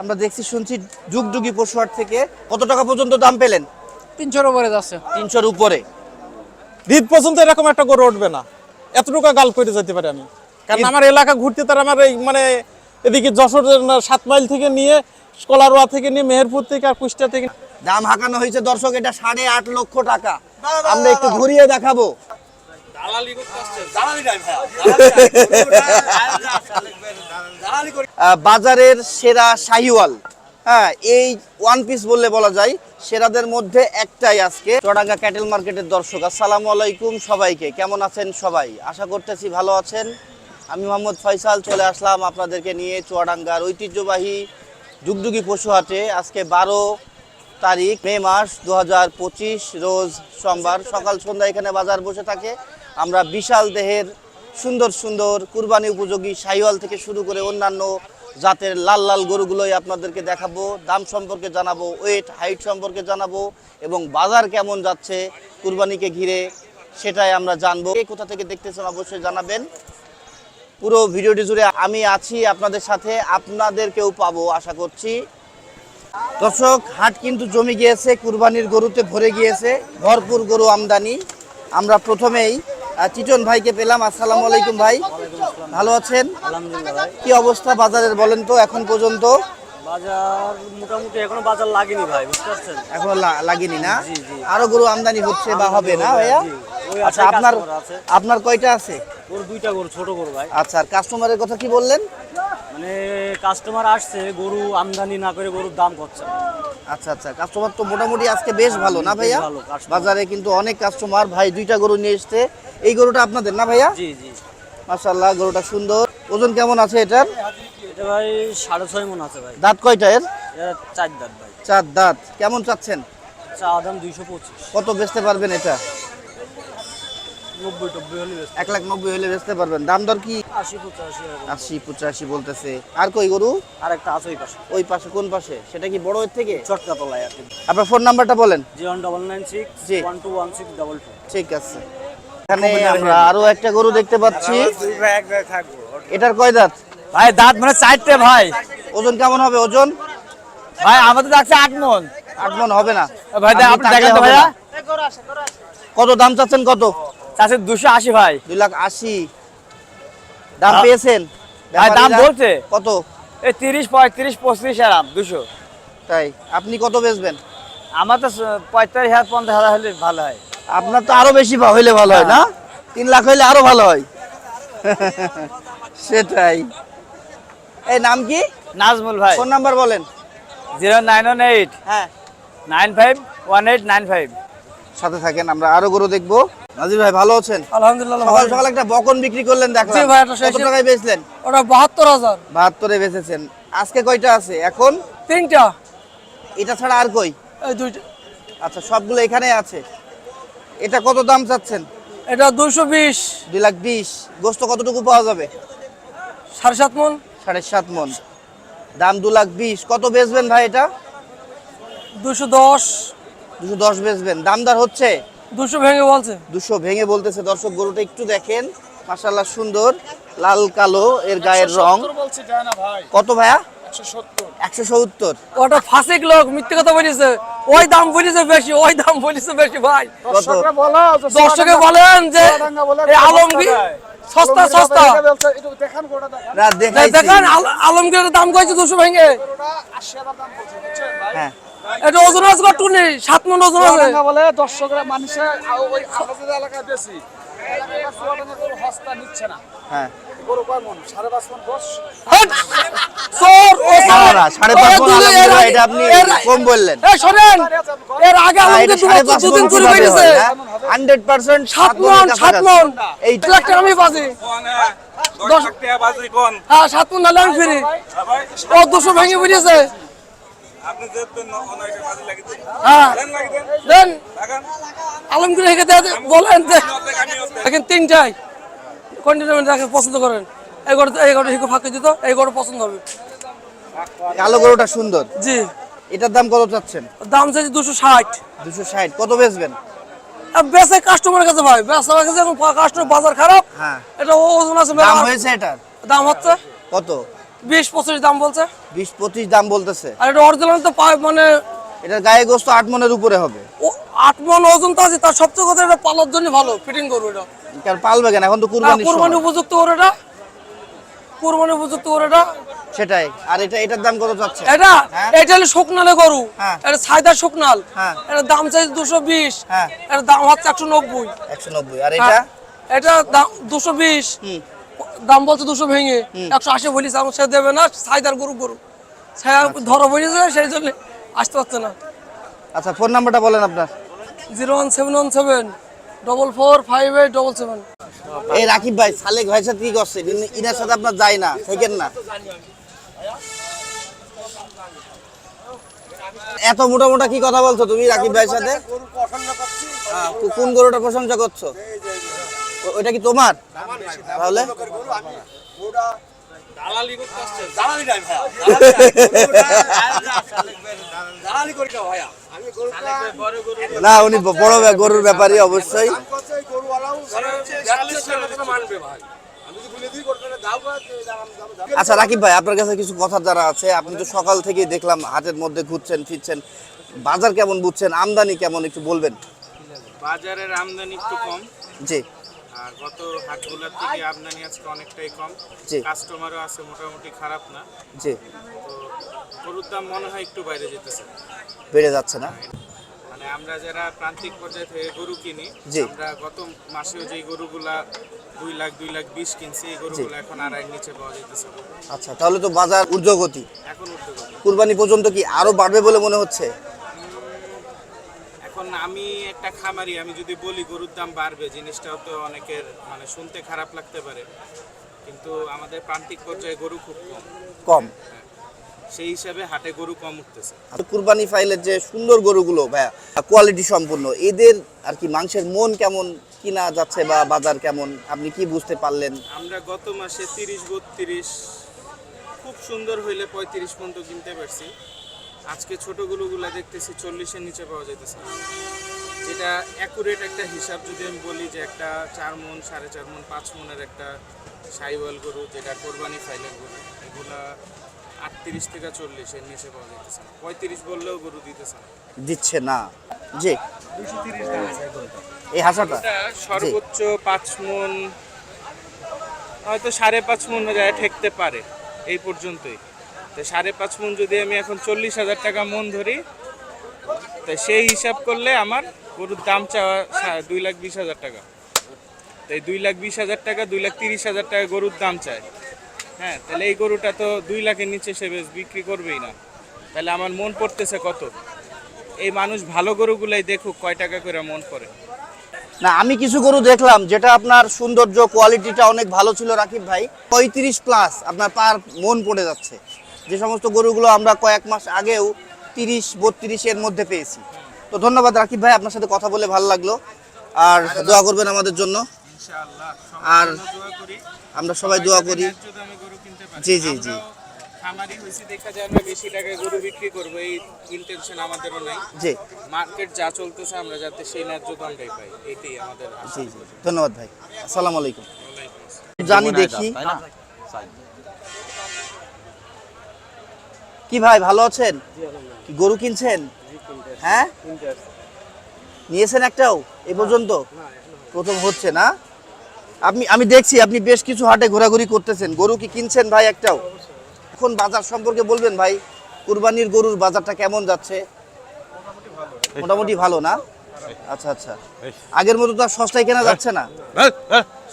আমরা দেখছি শুনছি যুগযুগি পশুহাট থেকে কত টাকা পর্যন্ত দাম পেলেন? তিনশোর উপরে যাচ্ছে। তিনশোর উপরে। ঈদ পর্যন্ত এরকম একটা গরু উঠবে না। এতটুকু গাল করে যেতে পারি আমি। কারণ আমার এলাকা ঘুরতে তার আমার এই মানে এদিকে যশোর সাত মাইল থেকে নিয়ে কলারোয়া থেকে নিয়ে মেহেরপুর থেকে আর কুষ্টিয়া থেকে দাম হাঁকানো হয়েছে দর্শক এটা সাড়ে আট লক্ষ টাকা। আমরা একটু ঘুরিয়ে দেখাবো। বাজারের সেরা শাহিওয়াল। হ্যাঁ এই ওয়ান পিস বললে বলা যায় সেরাদের মধ্যে একটাই আজকে চড়াঙ্গা ক্যাটেল মার্কেটের দর্শক। আসসালামু আলাইকুম সবাইকে। কেমন আছেন সবাই? আশা করতেছি ভালো আছেন। আমি মোহাম্মদ ফয়সাল চলে আসলাম আপনাদেরকে নিয়ে চুয়াডাঙ্গার ঐতিহ্যবাহী ডুগডুগি পশু হাটে আজকে বারো তারিখ, মে মাস দু হাজার পঁচিশ, রোজ সোমবার সকাল সন্ধ্যা এখানে বাজার বসে থাকে। আমরা বিশাল দেহের সুন্দর সুন্দর কুরবানি উপযোগী সাইওয়াল থেকে শুরু করে অন্যান্য জাতের লাল লাল গরুগুলোই আপনাদেরকে দেখাবো। দাম সম্পর্কে জানাব ওয়েট হাইট সম্পর্কে জানাব এবং বাজার কেমন যাচ্ছে কুরবানিকে ঘিরে সেটাই আমরা জানব। কোথা থেকে দেখতেছেন অবশ্যই জানাবেন। পুরো ভিডিওটি জুড়ে আমি আছি আপনাদের সাথে, আপনাদেরকেও পাবো আশা করছি। দর্শক হাট কিন্তু জমি গিয়েছে কুরবানির গরুতে ভরে গিয়েছে ভরপুর গরু আমদানি। আমরা প্রথমেই চিটন ভাইকে পেলাম। আসসালামু আলাইকুম ভাই। ভালো আছেন? কি অবস্থা বাজারের বলেন তো এখন পর্যন্ত? বাজার মোটামুটি এখনও বাজার লাগেনি ভাই বুঝতে পারছেন? এখন লাগেনি না। আরও গরু আমদানি হচ্ছে বা হবে না ভাইয়া? আচ্ছা আপনার আপনার কয়টা আছে? গরু দুইটা গরু ছোট গরু ভাই। আচ্ছা আর কাস্টমারের কথা কি বললেন? মানে কাস্টমার আসছে গরু আমদানি না করে গরুর দাম করছে আচ্ছা আচ্ছা কাস্টমার তো মোটামুটি আজকে বেশ ভালো না ভাইয়া। বাজারে কিন্তু অনেক কাস্টমার ভাই দুইটা গরু নিয়ে এসছে। এই গরুটা আপনাদের না ভাইয়া? জি জি। মাশাল্লাহ গরুটা সুন্দর। ওজন কেমন আছে এটার? এটা ভাই সাড়ে ছয় মন আছে ভাই। দাঁত কয়টা এর? চার দাঁত ভাই। চার দাঁত। কেমন চাচ্ছেন? চা দাম দুইশো পঁচিশ। কত বেচতে পারবেন এটা নব্বই টব্বই হলে বেশ এক লাখ নব্বই হলে বেচতে পারবেন। দাম দর কি? আশি পঁচাশি বলতেছে। আর কই গরু? আর একটা আছে ওই পাশে। ওই পাশে কোন পাশে? সেটা কি বড় এর থেকে? চটকা তলায় আর আপনার ফোন নাম্বারটা বলেন। জিরো ডবল নাইন সিক্স জি। One two one six double two ঠিক আছে। এখানে আমরা আরও একটা গরু দেখতে পাচ্ছি। এটার কয় দাঁত? ভাই দাঁত মানে চারটে ভাই। ওজন কেমন হবে? ওজন? ভাই আমাদের যাচ্ছে আট মন। আট মন হবে না। ভাই আপনি দেখেন তো ভাইয়া না। কত দাম চাচ্ছেন কত? চাচ্ছে দুশো আশি ভাই। দুই লাখ আশি। দাম পেয়েছেন? ভাই, দাম বলছে। কত? এই তিরিশ পঁয়ত্রিশ পঁচিশ আরাম দুশো। তাই। আপনি কত বেচবেন? আমার তো পঁয়তাল্লিশ হাজার পঞ্চাশ হাজার হলে ভালো হয়। আপনার তো আরও বেশি হইলে ভালো হয়। না? তিন লাখ হইলে আরও ভালো হয়। সেটাই। এই নাম কি? নাজমুল ভাই। ফোন নাম্বার বলেন। Zero nine one eight. হ্যাঁ। Nine five one eight nine five. সাথে থাকেন আমরা আরও গরু দেখব। নাজির ভাই ভালো আছেন? আলহামদুলিল্লাহ সকাল সকাল একটা বকন বিক্রি করলেন দেখলাম। জি ভাই, এটা কত টাকায় বেচলেন? ওটা বাহাত্তর হাজার। বাহাত্তরে বেচেছেন। আজকে কয়টা আছে? এখন? তিনটা। এটা ছাড়া আর কই? এই দুইটা। আচ্ছা সবগুলো এখানে আছে। এটা কত দাম চাচ্ছেন? এটা দুইশো বিশ। দুই লাখ বিশ। গোস্ত কতটুকু পাওয়া যাবে? সাড়ে সাত মন। সাড়ে সাত মন। দাম দু লাখ বিশ। কত বেচবেন ভাই এটা? দুশো দশ। দুশো দশ বেচবেন। দামদার হচ্ছে? দুশো ভেঙে বলছে। দুশো ভেঙে বলতেছে। দর্শক গরুটা একটু দেখেন। মাসাল্লাহ সুন্দর। লাল কালো এর গায়ের রং। কত ভাইয়া? একশো সত্তর। ওটা ফাঁসিক লোক মিথ্যে কথা বলেছে। ওই দাম বলেছে বেশি ওই দাম বলেছে বেশি ভাই। দর্শকে বলেন যে এই আলমগীর সস্তা সস্তা। না দেখেন আলমগীরের দাম কয়েছে দুশো ভেঙে। হ্যাঁ। এটা ওজন আছে কত নেই সাত মন ওজন আছে। বলে দর্শকরা মানুষে ওই আমাদের এলাকায় বেশি। এলাকায় চুয়াডাঙ্গা গরু হস্তা নিচ্ছে না। হ্যাঁ। গরু কয় সাড়ে পাঁচ বস। হাট! চোর ও না, চোর না, সাড়ে পাঁচ ওরা মণ দুজন আলমগীর এর আগে- এটা আপনি এর- কম বললেন। এই শোনেন এর আগে না, এটা আলমগীর সাড়ে দুবার পাঁচ দুদিন মণ চুরি কীভাবে করেছে হয়, হ্যাঁ? 100% সাত সাত এই এক আমি হ্যাঁ সাত মন আমি ফিরি। ও দুশো ভেঙে বেরিয়েছে হ্যাঁ দেন আলমগীর হেঁকে বলেন যে তিনটাই। কন্টিনিউ দেখে পছন্দ করেন। এই গরু এই গরু হিকো ফাঁকি দিত এই গরু পছন্দ হবে। কালো গরুটা সুন্দর। জি। এটার দাম কত চাচ্ছেন? দাম চাইছে দুশো ষাট। দুশো ষাট। কত বেচবেন? বেসে কাস্টমারের কাছে ভাই। বেসার কাছে এখন কাস্টমার বাজার খারাপ। হ্যাঁ। এটা ওজন আছে দাম হয়েছে এটার। দাম হচ্ছে? কত? বিশ পঁচিশ দাম বলছে? বিশ পঁচিশ দাম বলতেছে। আর এটা অরিজিনাল তো মানে এটার গায়ে গোস্ত আট মনের উপরে হবে। ও আট মন ওজন তো আছে তার সবচেয়ে কথা এটা পালার জন্য ভালো ফিটিং করব এটা। কারণ পালবে কেন? এখন তো না কুরবানি উপযুক্ত এটা। কোরবানি উপযুক্ত এটা। সেটাই। আর এটা এটার দাম কত চাচ্ছে? এটা হ্যাঁ। এটা হলো শুকনালে গরু। হ্যাঁ। এটা সাইদার শুকনাল। হ্যাঁ। এটা দাম চাইছে দুশো বিশ। হ্যাঁ। এটার দাম হচ্ছে একশো নব্বই। একশো নব্বই। আর এটা? এটা দাম দুশো বিশ। হুম। দাম বলছে দুশো ভেঙে একশো আশি বলিস আমার সে দেবে না সাইদার গরু গরু। সে ধরা বলেছে সেই জন্য আসতে পারছে না। আচ্ছা ফোন নাম্বারটা বলেন আপনার। Zero one seven one seven double four five eight double seven. এই রাকিব ভাই সালেক ভাইয়ের সাথে কি করছেন ইনি- ইনার সাথে আপনার যায় না থাকেন না। এত মোটা মোটা কি কথা বলছো তুমি রাকিব ভাইয়ের সাথে? হ্যাঁ, কোন গরুটা প্রশংসা করছ? ওইটা কি তোমার? তাহলে? না উনি বড় গরুর ব্যাপারই অবশ্যই। আচ্ছা রাকিব ভাই আপনার কাছে কিছু কথা যারা আছে আপনি তো সকাল থেকেই দেখলাম হাটের মধ্যে ঘুরছেন ফিরছেন। বাজার কেমন বুঝছেন? আমদানি কেমন একটু বলবেন? বাজারের আমদানি একটু কম। জি। আর গত হাটগুলোর থেকে আমদানি আজকে অনেকটাই কম। কাস্টমারও আছে মোটামুটি খারাপ না। জি। তো গরুর দাম মনে হয় একটু বাইরে যেতেছে। বেড়ে যাচ্ছে না? মানে আমরা যারা প্রান্তিক পর্যায়ে থেকে গরু কিনি। আমরা গত মাসেও যে গরুগুলা দুই লাখ দুই লাখ বিশ কিনছি এই গরুগুলো এখন আড়াইয়ের নিচে পাওয়া যেতেছে। আচ্ছা তাহলে তো বাজার ঊর্ধ্বগতি। এখন পারি কুরবানি পর্যন্ত কি আরও বাড়বে বলে মনে হচ্ছে? এখন আমি একটা খামারি আমি যদি বলি গরুর দাম বাড়বে জিনিসটাও তো অনেকের মানে শুনতে খারাপ লাগতে পারে। কিন্তু আমাদের প্রান্তিক পর্যায়ে গরু খুব কম। কম। সেই হিসাবে হাটে গরু কম উঠতেছে। আর কুরবানি ফাইলের যে সুন্দর গরুগুলো ভাইয়া কোয়ালিটি সম্পূর্ণ এদের আর কি মাংসের মন কেমন কিনা যাচ্ছে বা বাজার কেমন আপনি কি বুঝতে পারলেন? আমরা গত মাসে তিরিশ বত্রিশ খুব সুন্দর হইলে পঁয়ত্রিশ পর্যন্ত কিনতে পারছি। আজকে ছোট গরুগুলা দেখতেছি চল্লিশের নিচে পাওয়া যাইতেছে না। যেটা অ্যাকুরেট একটা হিসাব যদি আমি বলি যে একটা চার মন সাড়ে চার মন পাঁচ মনের একটা সাইওয়াল গরু যেটা কোরবানি ফাইলের গরু এগুলা আটত্রিশ থেকে চল্লিশের নিচে পাওয়া যাইতেছে না। পঁয়ত্রিশ বললেও গরু দিতেছে না। দিচ্ছে না। জি। এই হাসাটা? সর্বোচ্চ পাঁচ মন হয়তো সাড়ে পাঁচ মন যায় ঠেকতে পারে এই পর্যন্তই। তো সাড়ে পাঁচ মন যদি আমি এখন চল্লিশ হাজার টাকা মন ধরি, তো সেই হিসাব করলে আমার গরুর দাম চাওয়া দুই লাখ বিশ হাজার টাকা। তো এই দুই লাখ বিশ হাজার টাকা, দুই লাখ তিরিশ হাজার টাকা গরুর দাম চায়। হ্যাঁ তাহলে এই গরুটা তো দুই লাখের নিচে সে বেশ বিক্রি করবেই না। তাহলে আমার মন পড়তেছে কত? এই মানুষ ভালো গরুগুলাই দেখুক কয় টাকা করে মন পড়ে। না, আমি কিছু গরু দেখলাম যেটা আপনার সৌন্দর্য কোয়ালিটিটা অনেক ভালো ছিল রাকিব ভাই, পঁয়ত্রিশ প্লাস আপনার পার মন পড়ে যাচ্ছে। যে সমস্ত গরুগুলো আমরা কয়েক মাস আগেও তিরিশ বত্রিশ এর মধ্যে পেয়েছি। তো ধন্যবাদ রাকিব ভাই আপনার সাথে কথা বলে ভালো লাগল। আর দোয়া করবেন আমাদের জন্য। আর আমরা সবাই দোয়া করি। জি, জি, জি। খামারি হয়েছি দেখা যায় আমরা বেশি টাকায় গরু বিক্রি করব এই ইন্টেনশন আমাদেরও নাই। জি। মার্কেট যা চলতেছে আমরা যাতে সেই ন্যায্য দামটাই পাই এটাই আমাদের জি জি। ধন্যবাদ ভাই। আসসালামু আলাইকুম। জানি দেখি। কি ভাই ভালো আছেন? কি গরু কিনছেন? হ্যাঁ? নিয়েছেন একটাও? এ পর্যন্ত? প্রথম হচ্ছে না? আপনি আমি দেখছি আপনি বেশ কিছু হাটে ঘোরাঘুরি করতেছেন। গরু কি কিনছেন ভাই একটাও? এখন বাজার সম্পর্কে বলবেন ভাই কুরবানির গরুর বাজারটা কেমন যাচ্ছে? মোটামুটি ভালো। না? আচ্ছা আচ্ছা। আগের মতো তো আর সস্তায় কেনা যাচ্ছে না।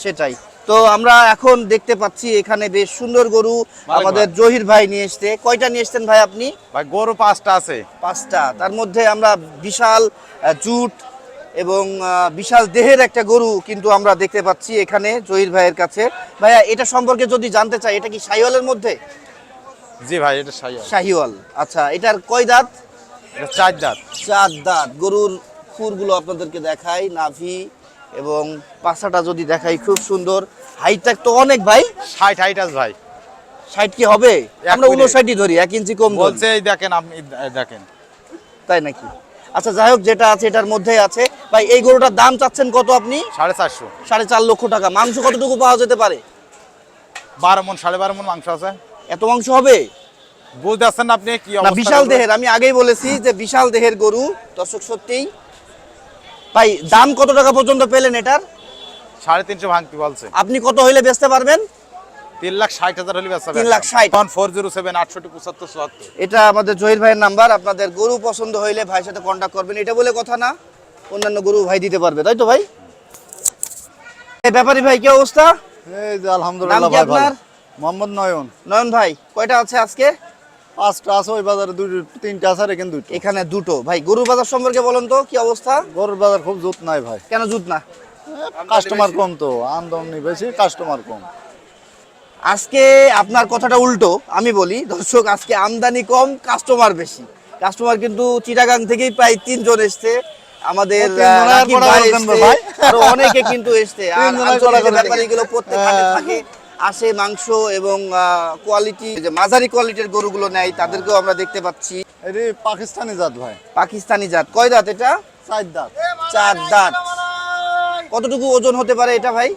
সেটাই। তো আমরা এখন দেখতে পাচ্ছি এখানে বেশ সুন্দর গরু আমাদের জহির ভাই নিয়ে এসছে। কয়টা নিয়ে এসছেন ভাই আপনি? ভাই গরু পাঁচটা আছে। পাঁচটা। তার মধ্যে আমরা বিশাল জুট এবং বিশাল দেহের একটা গরু কিন্তু আমরা দেখতে পাচ্ছি এখানে জহির ভাইয়ের কাছে। ভাইয়া এটা সম্পর্কে যদি জানতে চাই এটা কি শাহিওয়ালের মধ্যে? জি ভাই এটা সাই শাহিওয়াল আচ্ছা এটার কয় দাঁত? চার দাঁত। চার দাঁত। গরুর খুরগুলো আপনাদেরকে দেখাই নাভি এবং পাশাটা যদি দেখাই খুব সুন্দর। হাইটটা তো অনেক ভাই। ষাট হাইট আছে ভাই। ষাট কি হবে? আমরা। উনষাটই ধরি এক ইঞ্চি কম বলছে এই দেখেন আপনি দেখেন। তাই নাকি? আচ্ছা যাই হোক যেটা আছে এটার মধ্যেই আছে। ভাই এই গরুটার দাম চাচ্ছেন কত আপনি? সাড়ে চারশো। সাড়ে চার লক্ষ টাকা। মাংস কতটুকু পাওয়া যেতে পারে? বারো মন সাড়ে বারো মন মাংস আছে। এত মাংস হবে? বুঝতে পারছেন আপনি কি অবস্থা বিশাল দেহের আমি আগেই বলেছি যে বিশাল দেহের গরু দর্শক সত্যিই ভাই দাম কত টাকা পর্যন্ত পেলেন এটার? সাড়ে তিনশো ভাঙতি বলছে। আপনি কত হইলে বেচতে পারবেন? তিন লাখ ষাট হাজার হলে বেচা তিন লাখ ষাট। ফোর জিরো সেভেন আটষট্টি পঁচাত্তর চুয়াত্তর এটা আমাদের জহির ভাইয়ের নাম্বার। আপনাদের গরু পছন্দ হইলে ভাইয়ের সাথে কন্ট্যাক্ট করবেন। এটা বলে কথা না অন্যান্য গরু ভাই দিতে পারবে। তাই তো ভাই? এই ব্যাপারী ভাই কি অবস্থা? এই যে আলহামদুলিল্লাহ ভাই আপনার? মোহাম্মদ নয়ন। নয়ন ভাই কয়টা আছে আজকে? পাঁচটা আছে ওই বাজারে দুটো তিনটা আছে এখানে দুটো। এখানে দুটো। ভাই বাজার সম্পর্কে বলেন তো কি অবস্থা? গরুর বাজার খুব জুত নাই ভাই। কেন জুত না? কাস্টমার কম তো আমদানি বেশি কাস্টমার কম। আজকে আপনার কথাটা উল্টো আমি বলি দর্শক আজকে আমদানি কম কাস্টমার বেশি। কাস্টমার কিন্তু চিটাগাং থেকেই প্রায় তিনজন এসছে। আমাদের আর অনেকে কিন্তু এসছে। আর প্রত্যেক হ্যাঁ। থাকে। আসে মাংস এবং কোয়ালিটি যে মাঝারি কোয়ালিটির গরুগুলো নেয় তাদেরকেও আমরা দেখতে পাচ্ছি। এটি পাকিস্তানি জাত ভাই। পাকিস্তানি জাত। কয় দাঁত এটা? চার দাঁত। চার দাঁত। কতটুকু ওজন হতে পারে এটা ভাই?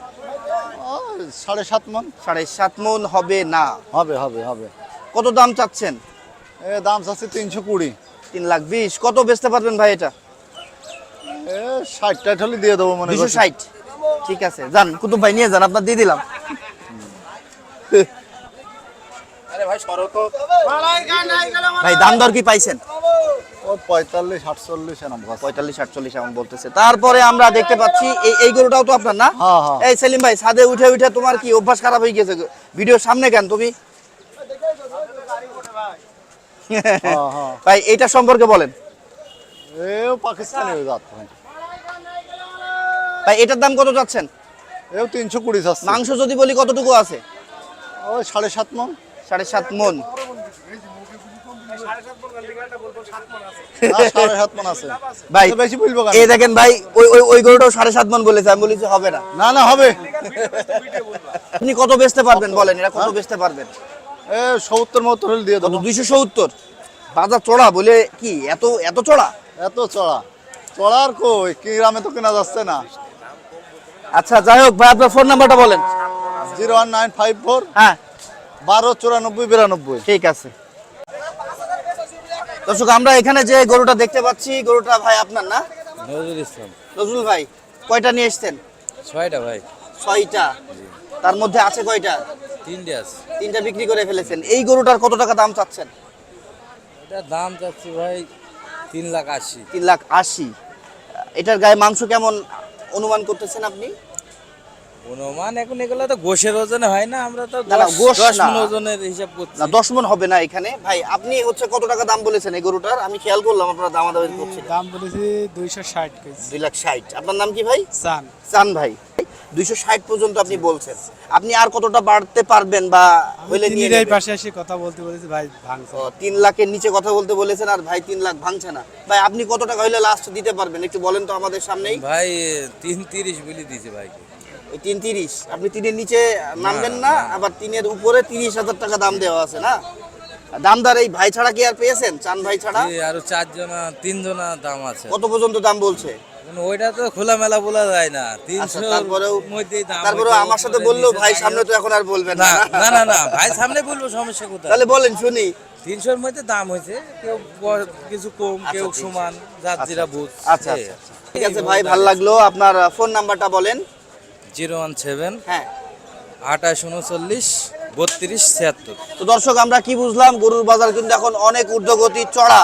সাড়ে সাত মন। সাড়ে সাত মন হবে না। হবে হবে হবে। কত দাম চাচ্ছেন? এ দাম চাচ্ছে তিনশো কুড়ি। তিন লাখ বিশ। কত বেচতে পারবেন ভাই এটা? এ ষাট টাইট হলে দিয়ে দেবো মনে ষাট। ঠিক আছে যান কুতুব ভাই নিয়ে যান আপনার দিয়ে দিলাম। ভাই দাম দর কি পাইছেন? পঁয়তাল্লিশ আটচল্লিশ এরকম কথা। পঁয়তাল্লিশ আটচল্লিশ এমন বলতেছে। তারপরে আমরা দেখতে পাচ্ছি এই এই গরুটাও তো আপনার না? হ্যাঁ, হ্যাঁ। এই সেলিম ভাই ছাদে উঠে উঠে তোমার কি অভ্যাস খারাপ হয়ে গেছে? ভিডিওর সামনে কেন তুমি। ভাই এইটা সম্পর্কে বলেন। এও পাকিস্তানি জাত ভাই। ভাই এটার দাম কত যাচ্ছেন এও তিনশো কুড়ি মাংস যদি বলি কতটুকু আছে? ওই সাড়ে সাত মন। সাড়ে সাত মন। সাড়ে সাত মন আছে। ভাই তো বলব কেন? এই দেখেন ভাই ওই ওই ওই গরুটাও সাড়ে সাত মন বলেছে আমি বলেছি হবে না। না না হবে। আপনি কত বেচতে পারবেন বলেন এটা কত বেচতে পারবেন? সত্তর হলে দিয়ে কত দেবো দুইশো সত্তর? বাজার চড়া বলে কি এত এত চড়া? এত চড়া। চড়ার কই? কি গ্রামে তো কেনা যাচ্ছে না। আচ্ছা যাই হোক ভাই আপনার ফোন নাম্বারটা বলেন। Zero one nine five four হ্যাঁ। বারো চুরানব্বই বিরানব্বই। ঠিক আছে। দর্শক আমরা এখানে যে গরুটা দেখতে পাচ্ছি গরুটা ভাই আপনার না? নজরুল ইসলাম। নজরুল ভাই কয়টা নিয়ে এসছেন? ছয়টা ভাই। ছয়টা। তার মধ্যে আছে কয়টা? তিনটে আছে। তিনটা বিক্রি করে ফেলেছেন। এই গরুটার কত টাকা দাম চাচ্ছেন? এটার দাম চাচ্ছি ভাই তিন লাখ আশি। তিন লাখ আশি। এটার গায়ে মাংস কেমন অনুমান করতেছেন আপনি? অনুমান এখন এগুলো তো গোশের ওজনে হয় না আমরা তো না, না, গোশ দশ না। মণ ওজনের হিসাব করছি। না দশ মন হবে না এখানে। ভাই আপনি হচ্ছে কত টাকা দাম বলেছেন এই গরুটার? আমি খেয়াল করলাম আপনারা দামাদামি করছিলেন। দাম বলেছি দুইশো ষাট কেজি। দুই লাখ ষাট। আপনার নাম কি ভাই? চান চান ভাই। দুইশো ষাট পর্যন্ত আপনি বলছেন। আপনি আর কতটা বাড়তে পারবেন বা হইলে নিয়ে তিনির নেবেন? পাশে এসে কথা বলতে বলেছি ভাই ভাঙছে। ও, তিন লাখের নিচে কথা বলতে বলেছেন আর ভাই তিন লাখ ভাঙছে না। ভাই আপনি কত টাকা হইলে লাস্ট দিতে পারবেন? একটু বলেন তো আমাদের সামনেই। ভাই তিন তিরিশ বলে দিয়েছে ভাইকে। ওই তিন তিরিশ। আপনি তিনের নিচে নামবেন না আবার তিনের উপরে তিরিশ হাজার টাকা দাম দেওয়া আছে না? দামদার এই ভাই ছাড়া কি আর পেয়েছেন? চান ভাই ছাড়া? আরও চারজনা তিনজনা দাম আছে। কত পর্যন্ত দাম বলছে? কিন্তু ওইটা তো খোলামেলা বলা যায় না। আচ্ছা তিনশো তারপরেও তারপরেও আমার সাথে বলল ভাই সামনে তো এখন আর বলবেন না না। না না ভাই সামনে বলব সমস্যা কোথায়? তাহলে বলেন শুনি। তিনশোর মধ্যে দাম হয়েছে কেউ কিছু কম কেউ আচ্ছা, সমান যার যেটা বুঝ আচ্ছা। আচ্ছা আচ্ছা। ঠিক আছে ভাই ভালো লাগল। আপনার ফোন নাম্বারটা বলেন। জিরো ওয়ান সেভেন হ্যাঁ। আঠাশ উনচল্লিশ বত্রিশ ছিয়াত্তর। তো দর্শক আমরা কি বুঝলাম? গরুর বাজার কিন্তু এখন অনেক ঊর্ধ্বগতি চড়া।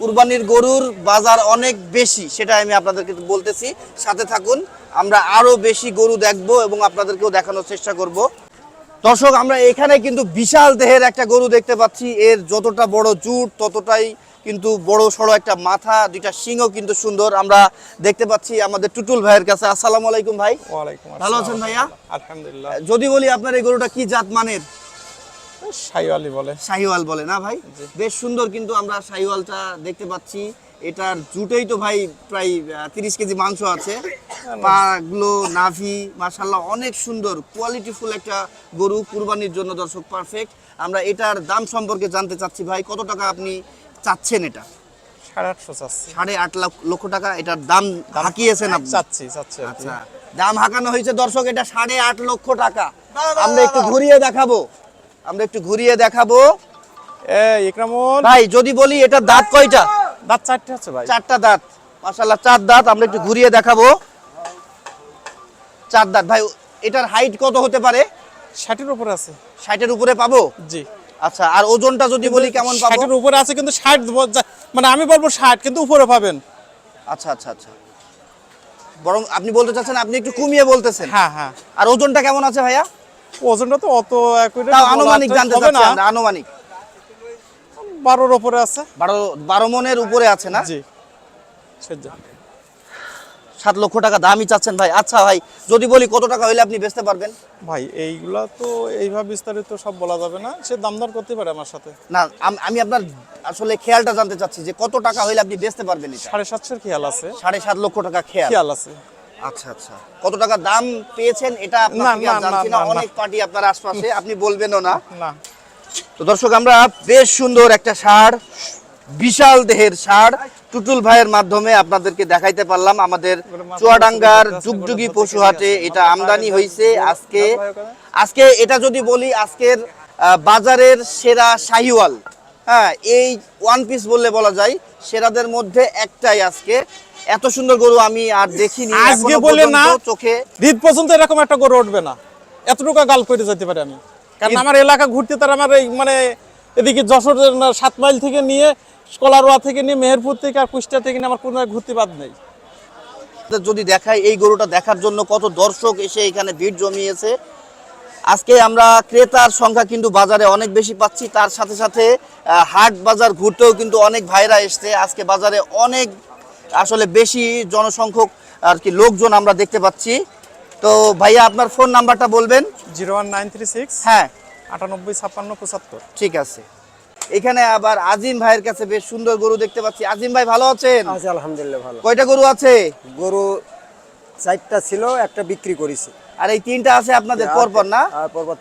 কুরবানির গরুর বাজার অনেক বেশি সেটা আমি আপনাদেরকে বলতেছি। সাথে থাকুন আমরা আরও বেশি গরু দেখব এবং আপনাদেরকেও দেখানোর চেষ্টা করব। দর্শক আমরা এখানে কিন্তু বিশাল দেহের একটা গরু দেখতে পাচ্ছি। এর যতটা বড় জুট ততটাই কিন্তু বড় সড়ো একটা মাথা দুইটা সিংও কিন্তু সুন্দর। আমরা দেখতে পাচ্ছি আমাদের টুটুল ভাইয়ের কাছে। আসসালামু আলাইকুম ভাই। ভালো আছেন ভাইয়া? আলহামদুলিল্লাহ। যদি বলি আপনার এই গরুটা কি জাত মানের? বলে। শাহিওয়াল বলে না ভাই? বেশ সুন্দর কিন্তু আমরা শাহিওয়ালটা দেখতে পাচ্ছি। এটার জুটেই তো ভাই প্রায় তিরিশ কেজি মাংস আছে। পাগুলো নাভি অনেক সুন্দর। কোয়ালিটিফুল একটা গরু কুরবানির জন্য দর্শক পারফেক্ট। আমরা এটার দাম সম্পর্কে জানতে চাচ্ছি ভাই কত টাকা আপনি চাচ্ছেন এটা? সাড়ে আটশো চাচ্ছি। সাড়ে আট লক্ষ টাকা এটার দাম হাঁকিয়েছেন আপনি? চাচ্ছি চাচ্ছি আচ্ছা দাম হাঁকানো হয়েছে দর্শক এটা সাড়ে আট লক্ষ টাকা। আমরা একটু ঘুরিয়ে দেখাবো। আমরা একটু ঘুরিয়ে দেখাবো। ভাই যদি বলি এটা দাঁত কয়টা? দাঁত চারটে আছে ভাই। চারটা দাঁত। মাশাল্লাহ চার দাঁত। আমরা একটু ঘুরিয়ে দেখাবো। চার দাঁত। ভাই এটার হাইট কত হতে পারে? ষাটের উপরে আছে। ষাটের উপরে পাবো? জি। আচ্ছা আর ওজনটা যদি বলি কেমন পাবো? ষাটের উপরে আছে কিন্তু ষাট মানে আমি বলব ষাট কিন্তু উপরে পাবেন। আচ্ছা আচ্ছা আচ্ছা। বরং আপনি বলতে চাচ্ছেন আপনি একটু কমিয়ে বলতেছেন। হ্যাঁ হ্যাঁ। আর ওজনটা কেমন আছে ভাইয়া? ওজনটা তো অত বলা আনুমানিক জানতে হবে চাচ্ছি না আমরা, আনুমানিক। বারোর উপরে আছে। বারো বারো মনের উপরে আছে না? জি। সেটা সাত লক্ষ টাকা দামই চাচ্ছেন ভাই। আচ্ছা ভাই যদি বলি কত টাকা হইলে আপনি বেচতে পারবেন? ভাই এইগুলা তো এইভাবে বিস্তারিত সব বলা যাবে না। সে দামদার করতে পারে আমার সাথে। না আমি আপনার আসলে খেয়ালটা জানতে চাচ্ছি যে কত টাকা হইলে আপনি বেচতে পারবেন সাড়ে সাতশোর খেয়াল আছে। সাড়ে সাত লক্ষ টাকা খেয়াল। খেয়াল আছে। আচ্ছা আচ্ছা। কত টাকা দাম পেয়েছেন এটা জানছি না। অনেক পার্টি আপনার আশপাশে আপনি বলবেনও না। না। তো দর্শক আমরা বেশ সুন্দর একটা সার বিশাল দেহের সার টুটুল ভাইয়ের মাধ্যমে আপনাদেরকে দেখাইতে পারলাম আমাদের চুয়াডাঙ্গার যুগযুগি পশু হাটে এটা আমদানি হয়েছে আজকে আজকে এটা যদি বলি আজকের বাজারের সেরা শাহিওয়াল। হ্যাঁ এই ওয়ান পিস বললে বলা যায় সেরাদের মধ্যে একটাই আজকে। এত সুন্দর গরু আমি আর দেখিনি। আজকে বলে না চোখে ঈদ পর্যন্ত এরকম একটা গরু উঠবে না। এতটুকু গাল করে যেতে পারি আমি। কারণ আমার এলাকা ঘুরতে তার আমার এই মানে এদিকে যশোর সাত মাইল থেকে নিয়ে কলারোয়া থেকে নিয়ে মেহেরপুর থেকে আর কুষ্টিয়া থেকে নিয়ে আমার কোনো ঘুরতে বাদ নেই। যদি দেখাই এই গরুটা দেখার জন্য কত দর্শক এসে এখানে ভিড় জমিয়েছে। আজকে আমরা ক্রেতার সংখ্যা কিন্তু বাজারে অনেক বেশি পাচ্ছি তার সাথে সাথে হাট বাজার ঘুরতেও কিন্তু অনেক ভাইরা এসছে। আজকে বাজারে অনেক আসলে বেশি জনসংখ্যক আর কি লোকজন আমরা দেখতে পাচ্ছি। তো ভাইয়া আপনার ফোন নাম্বারটা বলবেন? Zero one nine three six হ্যাঁ। আটানব্বই ছাপ্পান্ন পঁচাত্তর। ঠিক আছে। এখানে আবার আজিম ভাইয়ের কাছে বেশ সুন্দর গরু দেখতে পাচ্ছি। আজিম ভাই ভালো আছেন? আছে আলহামদুলিল্লাহ ভালো। কয়টা গরু আছে? গরু চারটা ছিল একটা বিক্রি করেছি। আর এই তিনটা আছে আপনাদের পরপর না?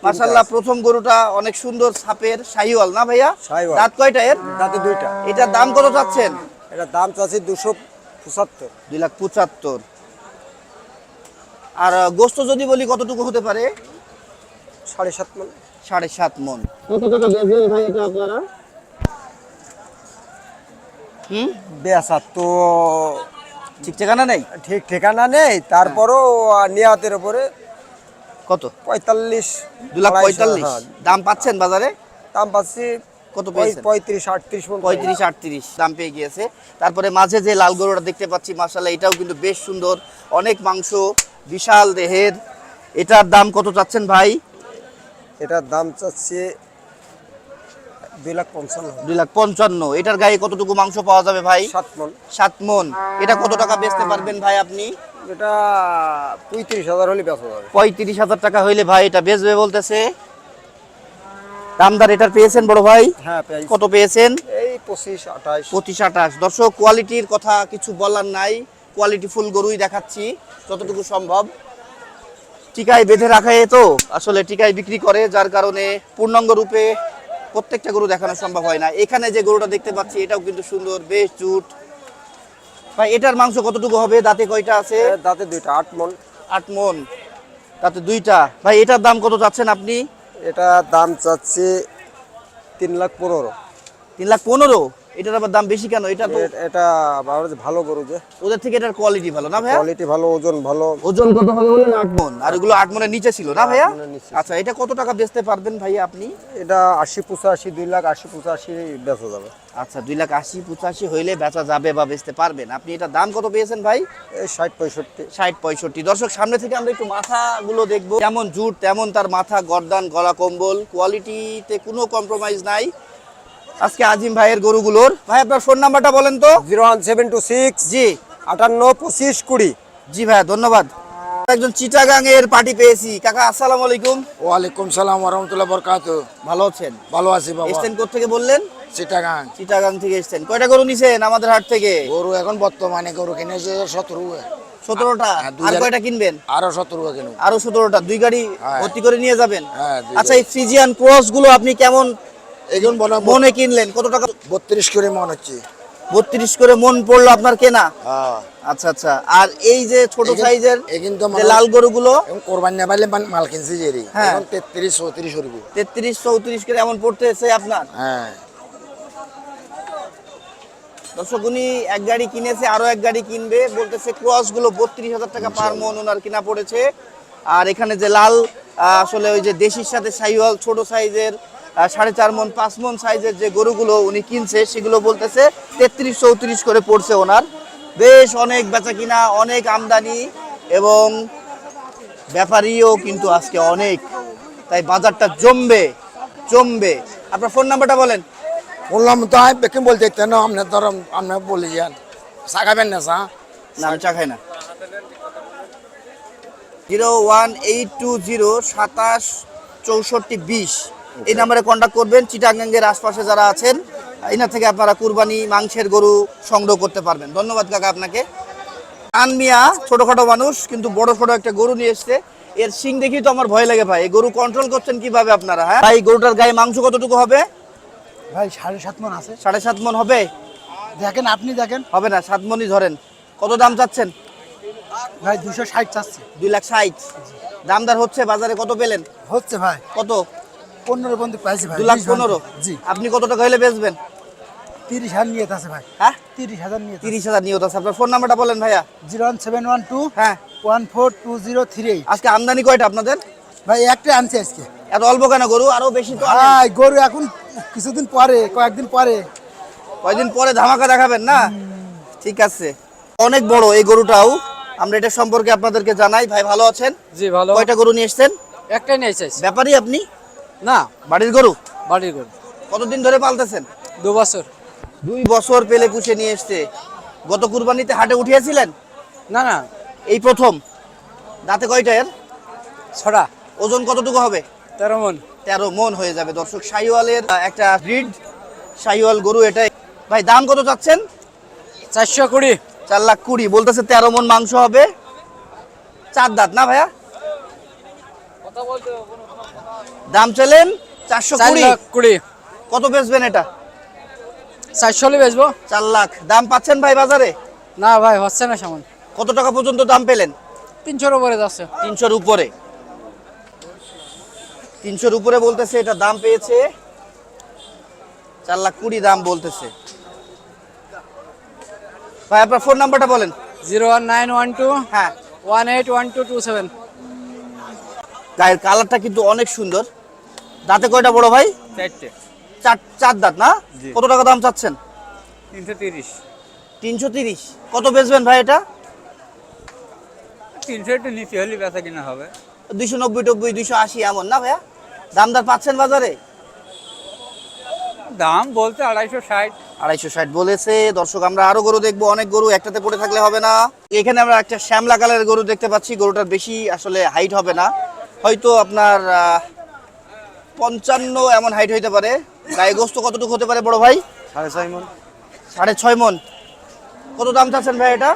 আছে। প্রথম গরুটা অনেক সুন্দর সাপের শাহিওয়াল না ভাইয়া? দাঁত কয়টা এর? দাঁতে দুইটা। এটার দাম কত চাচ্ছেন? এটা দাম চাচ্ছি দুশো পঁচাত্তর। দুই লাখ পঁচাত্তর। আর গোস্ত যদি বলি কতটুকু হতে পারে? সাড়ে সাত মানে। সাড়ে সাত মন। কত টাকা বেচবেন ভাই এটা আপনারা? হুম? বেসা তো ঠিক ঠিকানা নেই? ঠিক ঠিকানা নেই তারপরও নিয়াতের উপরে কত? পঁয়তাল্লিশ দু লাখ পঁয়তাল্লিশ। হ্যাঁ। দাম পাচ্ছেন বাজারে? দাম পাচ্ছি কত পঁয়ত্রিশ আটত্রিশ পঁয়ত্রিশ আটত্রিশ দাম পেয়ে গিয়েছে। তারপরে মাঝে যে লাল গরুটা দেখতে পাচ্ছি মাসাল্লাহ এটাও কিন্তু বেশ সুন্দর। অনেক মাংস বিশাল দেহের। এটার দাম কত চাচ্ছেন ভাই? এটার দাম চাচ্ছে দুই লাখ পঞ্চান্ন। দুই লাখ পঞ্চান্ন। এটার গায়ে কতটুকু মাংস পাওয়া যাবে ভাই? সাত মন। সাত মন। এটা কত টাকা বেচতে পারবেন ভাই আপনি? এটা পঁয়ত্রিশ হাজার হলে বেচা যাবে। পঁয়ত্রিশ হাজার টাকা হইলে ভাই এটা বেচবে বলতেছে। দামদার এটার পেয়েছেন বড় ভাই? হ্যাঁ কত পেয়েছেন? এই পঁচিশ আঠাশ। পঁচিশ আঠাশ। দর্শক কোয়ালিটির কথা কিছু বলার নাই। কোয়ালিটি ফুল গরুই দেখাচ্ছি। যতটুকু সম্ভব। টিকায় বেঁধে রাখে তো? আসলে টিকায় বিক্রি করে যার কারণে পূর্ণাঙ্গ রূপে প্রত্যেকটা গরু দেখানো সম্ভব হয় না। এখানে যে গরুটা দেখতে পাচ্ছি এটাও কিন্তু সুন্দর বেশ জুট। ভাই এটার মাংস কতটুকু হবে? দাঁতে কয়টা আছে? দাঁতে দুইটা আট মন। আট মন। তাতে দুইটা। ভাই এটার দাম কত চাচ্ছেন আপনি? এটা দাম চাচ্ছে তিন লাখ পনেরো। তিন লাখ পনেরো? এটার আবার দাম বেশি কেন? এটা তো এটা আমার যে ভালো গরু যে। ওদের থেকে এটার কোয়ালিটি ভালো না ভাইয়া? কোয়ালিটি ভালো ওজন ভালো। ওজন কত হবে বলেন? আট মন। আর এগুলো আট মনের নিচে ছিল না ভাইয়া? আচ্ছা এটা কত টাকা বেচতে পারবেন ভাইয়া আপনি? এটা আশি পঁচাশি দুই লাখ আশি পঁচাশি বেচা যাবে। আচ্ছা দুই লাখ আশি পঁচাশি হইলে বেচা যাবে বা বেচতে পারবেন। আপনি এটা দাম কত পেয়েছেন ভাই? এই ষাট পঁয়ষট্টি। ষাট পঁয়ষট্টি। দর্শক সামনে থেকে আমরা একটু মাথাগুলো দেখব। যেমন জুট তেমন তার মাথা গর্দান গলা কম্বল। কোয়ালিটিতে কোনো কম্প্রোমাইজ নাই। আজকে আজিম ভাইয়ের গরুগুলোর। ভাই আপনার ফোন নাম্বারটা বলেন তো। Zero one seven two six জি। আটান্ন পঁচিশ কুড়ি। জি ভাইয়া ধন্যবাদ। একজন চিটাগাং এর পার্টি পেয়েছি। কাকা আসসালামু আলাইকুম। ওয়ালাইকুম সালাম রহমতুল্লাহ বরকাত। ভালো আছেন? ভালো আছি বাবা। এসছেন থেকে বললেন? চিটাগাং। চিটাগাং থেকে এসছেন। কয়টা গরু নিছেন আমাদের হাট থেকে? গরু এখন বর্তমানে গরু কিনেছে সতেরো সতেরোটা। হ্যাঁ, দুই আর কয়টা কিনবেন? আরও সতেরো আরও সতেরোটা। দুই গাড়ি হ্যাঁ। ভর্তি করে নিয়ে যাবেন? হ্যাঁ, আচ্ছা এই ফ্রিজিয়ান ক্রসগুলো আপনি কেমন এখন মনে কিনলেন কত টাকা? বত্রিশ করে মন হচ্ছে। বত্রিশ করে মন পড়ল আপনার কেনা? হ্যাঁ। আচ্ছা আচ্ছা। আর এই যে ছোট সাইজের কিন্তু লাল গরুগুলো? এখন কোরবানি না পারলে মাল কিনছি হ্যাঁ। এখন তেত্রিশ চৌত্রিশ হরিব তেত্রিশ চৌত্রিশ করে এমন পড়তেছে আপনার? হ্যাঁ। দর্শক উনি এক গাড়ি কিনেছে আরও এক গাড়ি কিনবে। বলতেছে ক্রসগুলো বত্রিশ হাজার টাকা পার মন ওনার কিনা পড়েছে। আর এখানে যে লাল আসলে ওই যে দেশির সাথে সাইওয়াল ছোট সাইজের সাড়ে চার মন পাঁচ মন সাইজের যে গরুগুলো উনি কিনছে সেগুলো বলতেছে তেত্রিশ চৌত্রিশ করে পড়ছে ওনার। বেশ অনেক বেচা কিনা অনেক আমদানি এবং ব্যাপারীও কিন্তু আজকে অনেক। তাই বাজারটা জমবে জমবে। আপনার ফোন নাম্বারটা বলেন। বললাম তো বেকিম বলতে কেন আপনি ধর আপনি বলে যান। সাগাবেন না সা না আমি চা খাই না। Zero one eight two zero সাতাশ চৌষট্টি বিশ। এই নাম্বারে কন্ট্যাক্ট করবেন। চিটাগাঙ্গের আশপাশে যারা আছেন এনার থেকে আপনারা কুরবানি মাংসের গরু সংগ্রহ করতে পারবেন। ধন্যবাদ কাকা আপনাকে। আন মিয়া ছোটখাটো মানুষ কিন্তু বড় সড়ো একটা গরু নিয়ে এসছে। এর সিং দেখি তো আমার ভয় লাগে ভাই। এই গরু কন্ট্রোল করছেন কীভাবে আপনারা হ্যাঁ? ভাই গরুটার গায়ে মাংস কতটুকু হবে? ভাই সাড়ে সাত মন আছে। সাড়ে সাত মন হবে? দেখেন আপনি দেখেন। হবে না সাত মনই ধরেন। কত দাম চাচ্ছেন? ভাই দুশো ষাট চাচ্ছে। দুই লাখ ষাট। দামদার হচ্ছে বাজারে কত পেলেন? হচ্ছে ভাই। কত? পনেরো বন্ধু পাইছি ভাই দু লাখ পনেরো? জি। আপনি কত টাকা হলে বেচবেন? তিরিশ হাজার নিয়ে আছে ভাই। হ্যাঁ? তিরিশ হাজার নিয়ে তিরিশ হাজার নিয়ত আছে। আপনার ফোন নাম্বারটা বলেন ভাইয়া। Zero one seven one two হ্যাঁ। One four two zero three eight. আজকে আমদানি কয়টা আপনাদের? ভাই একটা আনছি আজকে। এত অল্প কেন গরু? আরও বেশি তো। ভাই গরু এখন কিছুদিন পরে কয়েকদিন পরে। কয়েকদিন পরে ধামাকা দেখাবেন না? ঠিক আছে। অনেক বড় এই গরুটাও। আমরা এটা সম্পর্কে আপনাদেরকে জানাই। ভাই ভালো আছেন? জি ভালো। কয়টা গরু নিয়ে এসছেন? একটাই নিয়ে চাইছি ব্যাপারই আপনি? না বাড়ির গরু? বাড়ির গরু। কতদিন ধরে পালতেছেন? দু বছর। দুই বছর পেলে পুষে নিয়ে এসছে। গত কুরবানিতে হাটে উঠিয়েছিলেন? না না। এই প্রথম? দাঁতে কয়টা এর? ছড়া ওজন কতটুকু হবে? তেরো মন। তেরো মন হয়ে যাবে। দর্শক শাহিওয়ালের আহ, একটা ব্রিড শাহিওয়াল গরু এটাই। ভাই দাম কত চাচ্ছেন? চারশো কুড়ি। চার লাখ কুড়ি। বলতেছে তেরো মন মাংস হবে। চার দাঁত না ভাইয়া? দাম চাইলেন চারশো চার কুড়ি। কত বেচবেন এটা? চারশো বেচবো। চার লাখ। দাম পাচ্ছেন ভাই বাজারে? না ভাই হচ্ছে না সামান কত টাকা পর্যন্ত দাম পেলেন? তিনশোর উপরে যাচ্ছে। তিনশোর উপরে। তিনশোর উপরে বলতেছে এটা দাম পেয়েছে। চার লাখ কুড়ি দাম বলতেছে। ভাই আপনার ফোন নাম্বারটা বলেন। Zero one nine one two হ্যাঁ। One eight one two two seven. গায়ের কালারটা কিন্তু অনেক সুন্দর। দাঁতে কয়টা বড় ভাই? চারটে। চার চার দাঁত না? কত টাকা দাম চাচ্ছেন? তিনশো তিরিশ। তিনশো তিরিশ। কত বেচবেন ভাই এটা? তিনশো একটু নিচে হলে বেচা কিনা হবে। দুইশো নব্বই টব্বই দুইশো আশি এমন না ভাইয়া? দামদার পাচ্ছেন বাজারে? দাম বলতে আড়াইশো ষাট। আড়াইশো ষাট বলেছে। দর্শক আমরা আরও গরু দেখব। অনেক গরু একটাতে পড়ে থাকলে হবে না। এখানে আমরা একটা শ্যামলা কালারের গরু দেখতে পাচ্ছি। গরুটার বেশি আসলে হাইট হবে না। হয়তো আপনার পঞ্চান্ন এমন হাইট হইতে পারে। গায়ে গোস্ত কতটুকু হতে পারে বড় ভাই? সাড়ে ছয় মন। সাড়ে ছয় মন। কত দাম চাচ্ছেন ভাই এটা?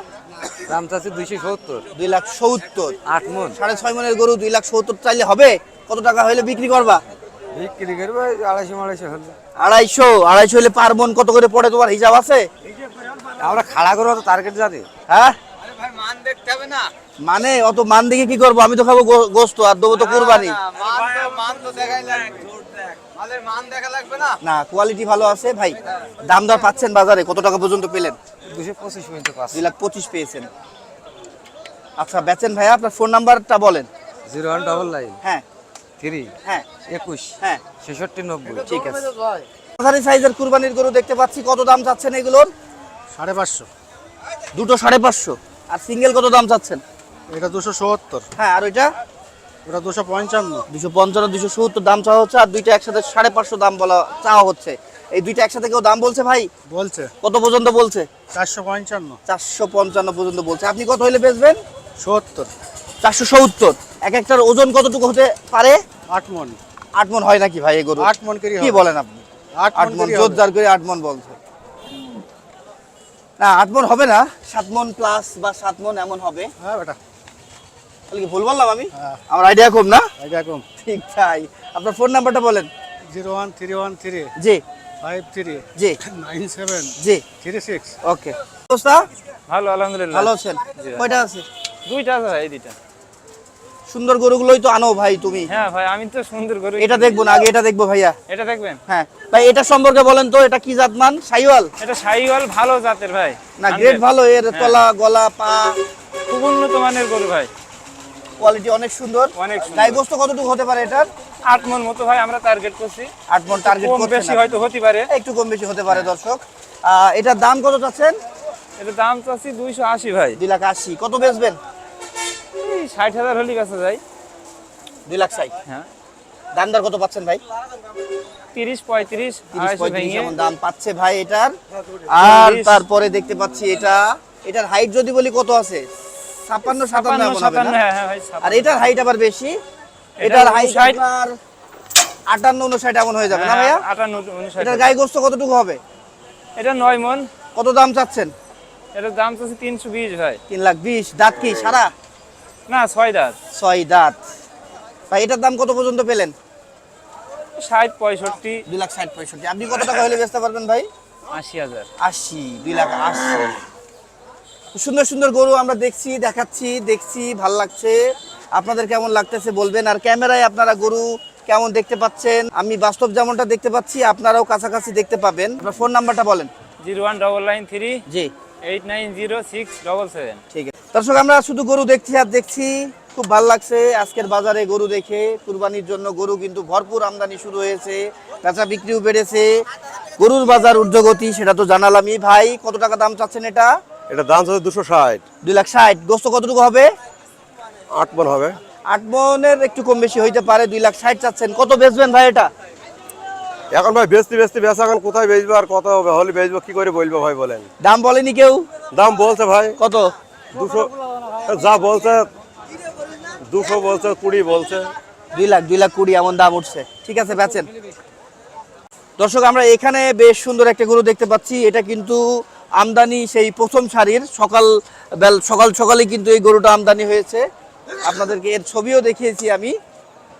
দাম চাচ্ছে দুইশো সত্তর। দুই লাখ সত্তর। আট মন। সাড়ে ছয় মনের গরু দুই লাখ সত্তর চাইলে হবে? কত টাকা হইলে বিক্রি করবা? বিক্রি করবে আড়াইশো আড়াইশো হলে। আড়াইশো আড়াইশো হলে পার মন কত করে পড়ে তোমার হিসাব আছে? আমরা খাড়া করব তো টার্গেট জানি হ্যাঁ? মানে অত মান দেখে কি করব? আমি তো খাব গো- গোস্ত আর দেবো তো কুরবানি। না? কোয়ালিটি ভালো আছে ভাই। দাম দর পাচ্ছেন বাজারে কত টাকা পর্যন্ত পেলেন? দুশো পঁচিশ পর্যন্ত দুই লাখ পঁচিশ পেয়েছেন। আচ্ছা বেচেন ভাইয়া আপনার ফোন নাম্বারটা বলেন। Zero one double nine. হ্যাঁ। থ্রি। হ্যাঁ। একুশ। হ্যাঁ। ছেষট্টি নব্বই। ঠিক আছে। মাঝারি সাইজের কুরবানির গরু দেখতে পাচ্ছি কত দাম চাচ্ছেন এগুলোর? সাড়ে পাঁচশো। দুটো সাড়ে পাঁচশো। আর সিঙ্গেল কত দাম চাচ্ছেন? এটা দুশো সত্তর। হ্যাঁ আর ওইটা? ওটা দুশো পঞ্চান্ন। দুশো পঞ্চান্ন দুশো সত্তর দাম চাওয়া হচ্ছে আর দুইটা একসাথে সাড়ে পাঁচশো দাম বলা চাওয়া হচ্ছে। এই দুইটা একসাথে কেউ দাম বলছে ভাই? বলছে। কত পর্যন্ত বলছে? চারশো পঞ্চান্ন। চারশো পঞ্চান্ন পর্যন্ত বলছে। আপনি কত হইলে বেচবেন? সত্তর। চারশো সত্তর। এক একটার ওজন কতটুকু হতে পারে? আট মন। আট মন হয় নাকি ভাই এই গরু আট মন কি বলেন আপনি? আট মন মন কেরি জোর হবে। জার করে আট মন বলছে। না আট মন হবে না। সাত মন প্লাস বা সাত মন এমন হবে। হ্যাঁ বেটা। তাহলে কি ভুল বললাম আমি? হ্যাঁ। আমার আইডিয়া কম না? এরকম ঠিক তাই। আপনার ফোন নাম্বারটা বলেন। Zero one three one three. জি। Five three. জি। Nine seven. জি। Three six. ওকে। অবস্থা ভালো আলহামদুলিল্লাহ। ভালো আছেন? কয়টা আছে? দুইটা আছে ভাই দুইটা। সুন্দর গরুগুলোই তো আনো ভাই তুমি। হ্যাঁ ভাই আমি তো সুন্দর করে এটা দেখব না আগে এটা দেখব ভাইয়া। এটা দেখবেন? হ্যাঁ। ভাই এটা সম্পর্কে বলেন তো এটা কি জাত মান সাইওয়াল? এটা শাহিওয়াল ভালো জাতের ভাই। না গ্রেড ভালো এর তলা গলা পা। খুব উন্নত মানের গরু ভাই। কোয়ালিটি অনেক সুন্দর। অনেক সুন্দর। গাই গোস্ত কতটুকু হতে পারে এটার? আট মন মতো ভাই আমরা টার্গেট করছি। আট মন টার্গেট কম বেশি হয়তো হতে পারে। একটু কম বেশি হতে পারে দর্শক। এটার দাম কত চাচ্ছেন? এটা দাম চাচ্ছি দুইশো আশি ভাই। দুই লাখ আশি। কত বেচবেন? ষাট হাজার হলি কাছে যাই দুই লাখ ষাট। হ্যাঁ। কত পাচ্ছেন ভাই? তিরিশ পঁয়ত্রিশ তিরিশ পঁয়ত্রিশ এমন দাম পাচ্ছে ভাই এটার। আর তারপরে দেখতে পাচ্ছি এটা। এটার হাইট যদি বলি কত আছে? ছাপ্পান্ন সাতান্ন সাতান্ন? হ্যাঁ হ্যাঁ আর। এটার হাইট আবার বেশি? এটার হাইট 59 আপনার আটান্ন উনষাট এমন হয়ে যাবে না হ্যাঁ, ভাইয়া? আটান্ন উনষাট। এটার গায়ে গোস্ত কতটুকু হবে? এটা নয় মন। কত দাম চাচ্ছেন? এটার দাম চাচ্ছি তিনশো বিশ ভাই। তিন লাখ বিশ। দাঁত কি সারা না ছয় দাঁত। ছয় দাঁত। ভাই এটার দাম কত পর্যন্ত পেলেন? ষাট পঁয়ষট্টি। দুই লাখ ষাট পঁয়ষট্টি। আপনি কত টাকা হলে বেচতে পারবেন ভাই? আশি হাজার। আশি দুই লাখ আশি। সুন্দর সুন্দর গরু আমরা দেখছি দেখাচ্ছি দেখছি ভালো লাগছে। আপনাদের কেমন লাগতেছে বলবেন আর ক্যামেরায় আপনারা গরু কেমন দেখতে পাচ্ছেন? আমি বাস্তব যেমনটা দেখতে পাচ্ছি আপনারাও কাছাকাছি দেখতে পাবেন। আপনার ফোন নাম্বারটা বলেন। Zero one double nine three জি। Eight nine zero six double seven. ঠিক আছে। দর্শক আমরা শুধু গরু দেখছি আর দেখছি। খুব ভালো লাগছে আজকের বাজারে গরু দেখে। কুরবানির জন্য গরু কিন্তু ভরপুর আমদানি শুরু হয়েছে বেচা বিক্রিও বেড়েছে। গরুর বাজার ঊর্ধ্বগতি সেটা তো জানালামই। ভাই কত টাকা দাম চাচ্ছেন এটা? এটা দাম হচ্ছে দুশো ষাট। দুই লাখ ষাট। গোস্ত কতটুকু হবে? আট মন হবে। আট মনের একটু কম বেশি হইতে পারে দুই লাখ ষাট চাচ্ছেন। কত বেচবেন ভাই এটা? এখন ভাই বেচতে বেচতে বেচা এখন কোথায় বেচবো আর কত হলে বেচবো কি করে বলব ভাই বলেন? দাম বলেনি কেউ? দাম বলছে ভাই। কত? দুশো যা বলছে দুশো বলছে কুড়ি বলছে। দুই লাখ দুই লাখ কুড়ি এমন দাম উঠছে। ঠিক আছে বেচেন। দর্শক আমরা এখানে বেশ সুন্দর একটা গরু দেখতে পাচ্ছি। এটা কিন্তু আমদানি সেই প্রথম সারির সকাল বেল সকাল সকালে কিন্তু এই গরুটা আমদানি হয়েছে। আপনাদেরকে এর ছবিও দেখিয়েছি আমি।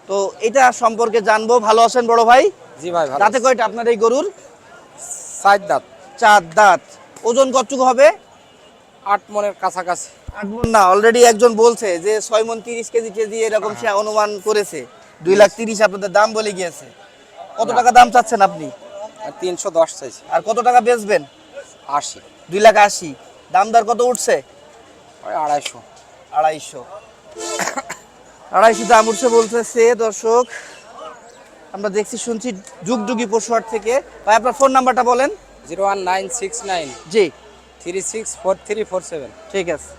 তো এটা সম্পর্কে জানব। ভালো আছেন বড় ভাই? জি ভাই দাঁতে কয়টা আপনার এই গরুর? সাত দাঁত। চার দাঁত। ওজন কতটুকু হবে? আট মনের কাছাকাছি। আট মণ না অলরেডি একজন বলছে যে ছয় মন তিরিশ কেজি কেজি এরকম সে অনুমান করেছে। দুই লাখ তিরিশ আপনাদের দাম বলে গিয়েছে। কত টাকা দাম চাচ্ছেন আপনি? তিনশো দশ চাইছি। আর কত টাকা বেচবেন? আশি দুই লাখ আশি। দাম দর কত উঠছে? ওই আড়াইশো। আড়াইশো। আড়াইশো দাম উঠছে বলতেছে দর্শক। আমরা দেখছি শুনছি যুগযুগি পশুহাট থেকে। ভাই আপনার ফোন নাম্বারটা বলেন। Zero one nine six nine জি। Three six four three four seven. ঠিক আছে।